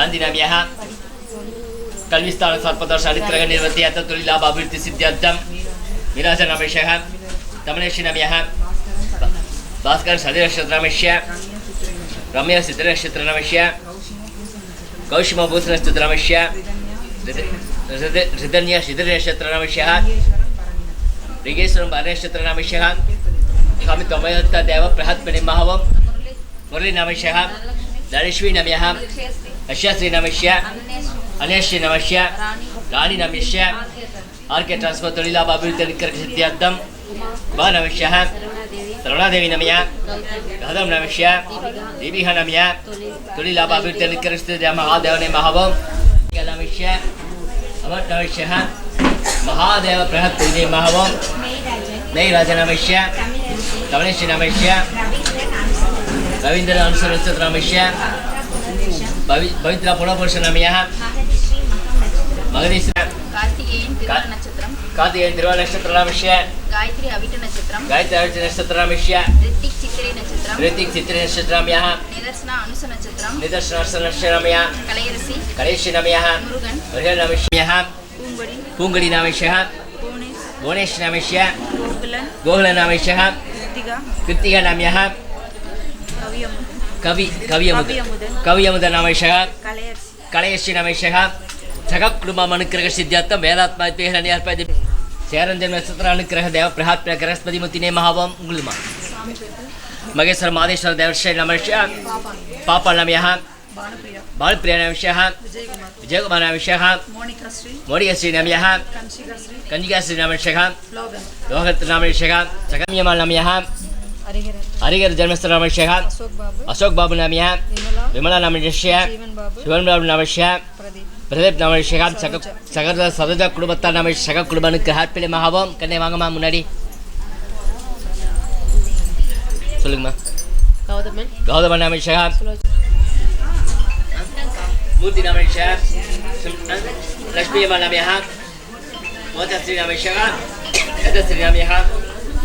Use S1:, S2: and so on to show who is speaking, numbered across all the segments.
S1: శాంతినమ్యః కల్విస్తాన సర్పదోష అలిత్రగ నిర్వర్తి అత తొలి లాభాభివృద్ధి సిద్ధ్యర్థం. విరాజ రమేశః తమనేషి నమ్యః భాస్కర్ సదిరక్షత్రమేష్య రమ్య సిద్ధిరక్షత్రనమేష్య. కౌశిమ భూషణస్తుద్రమేష్య హృదన్య శిథిరక్షత్రనమేష్య రిగేశ్వరం అరేక్షత్రనమేష్య స్వామి తొంభై దేవ ప్రహత్ నిమ్మహవం మురళీనమేష్య ధనుష్వీ నమ్య बृहत्पणि महवं मुरली नमस्यः धनेश्वी नम्यः अश्यश्री नमस्य अनेश्री नमस्य राणी नमस्य आर्के ट्रान्स्फर् தொழிலாப அபிவிருத்தி நிற்கிற சித்தியார்த்தம் वा नमस्यः तरुणादेवी नमय गहदं नमस्य दीपिह नमय தொழிலாப அபிவிருத்தி நிற்கிற சித்தியா மகாதேவனே மகாவம் नमस्य अमर नमस्यः महादेव बृहत्पणि महवं नैराज नमस्य तवनेश नमस्य रवीन्द्र अनुसरस्य नमस्य பவி- பவித்ரா புனபுருஷ நமியா மகதீஷ்
S2: கார்த்திகேயன் திருவாள நட்சத்திரம்.
S1: கார்த்திகேயன் திருவா நட்சத்திர நமிஷ்ய
S2: காயத்ரி அவிட்ட நட்சத்திரம்.
S1: காயத்ரி அவிச்ச நட்சத்திர நமிஷ்ய
S2: ரித்திக் சித்திரை நட்சத்திரம்.
S1: ரித்திக் சித்திர நட்சத்திர நமியா
S2: நிதர்சனா அனுச நட்சத்திரம்.
S1: நிதர்ஷன நட்சத்திர நமியா
S2: கலையரசி.
S1: கணேஷ் நமியா
S2: முருகன்.
S1: முருகன் நமிஷ்ய
S2: பூங்கொடி.
S1: பூங்கடி நமிஷ்ய
S2: புவனேஷ்.
S1: புவனேஷ் நமிஷ்ய
S2: கோகுலன்.
S1: கோகுல நமிஷ்ய
S2: கிருத்திகா.
S1: கிருத்திகா நமியா
S2: கவியமுதன்
S1: கவி கவியமுத
S2: கவியமுதன்.
S1: கவியமுத நமிஷ்ய
S2: கலையரசி
S1: ಕಳಯಶ್ರೀ ನಮೇಶಃ ಸಗಕುಟುಂಬ ಅನುಗ್ರಹ ಸಿದ್ಧಾರ್ಥಂ ವೇದಾತ್ಮ ಹಿರಣ್ಯರ್ಪದಿ சேரஞ்சன் நட்சத்திர அனுக்கிரக தேவ பிரகாத் பிரகரஸ்பதி முத்தினே மகாவம் உங்களுமா மகேஸ்வர மாதேஸ்வர தேவஸ்ரீ நமஷ்ய பாப்பா நமியः
S2: பானுபிரியா
S1: பாலப்பிரியா நமிஷः
S2: விஜயகுமார்
S1: விஜயகுமார் நமிஷः
S2: மோனிகா ஸ்ரீ
S1: மோடிகஸ்ரீ நமியः
S2: கன்ஷிகா ஸ்ரீ
S1: கஞ்சிகாஸ்ரீ நமிஷः
S2: லோகன்
S1: லோகத் நமிஷः சகம்யமால் நமியः
S2: ஹரிஹரன்
S1: ஹரிகர் ஜன்மஸ்தர நமிஷः
S2: அசோக் பாபு
S1: நமியः
S2: விமலா பாபு
S1: சிவன் பாபு நமிஷய
S2: பிரதீப்
S1: பிரதீப் நமஷகம் சக சகர சரோஜா குடும்பத்தார் நம்ம சக குடும்பனுக்கு ஹாப்பிலி மகாவோம் கண்ணே வாங்கம்மா முன்னாடி. சொல்லுங்கம்மா.
S2: கௌதமன்.
S1: கௌதம நமஷகா மூர்த்தி நமஷ லக்ஷ்மி அம்மா நமயா மோதஸ்ரீ நமஷகா யதஸ்ரீ நமயா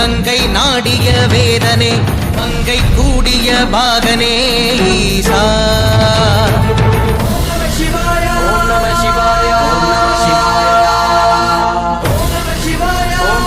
S3: கங்கை நாடிய வேதனே கங்கை கூடிய பாகனே ஈசா. ஓம் நம சிவாய ஓம் நம சிவாய. ஓம்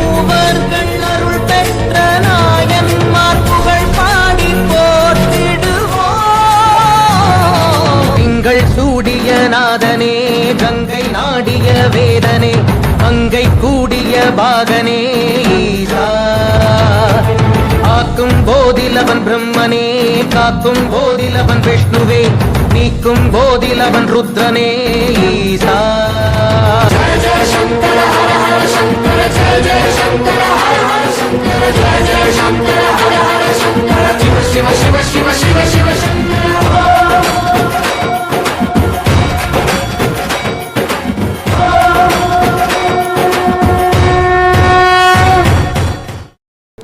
S3: கூடிய பாகனே ஈசா ஆக்கும் போதிலவன் பிரம்மனே காக்கும் போதிலவன் விஷ்ணுவே நீக்கும் போதில் அவன் ருத்ரனே ஈசா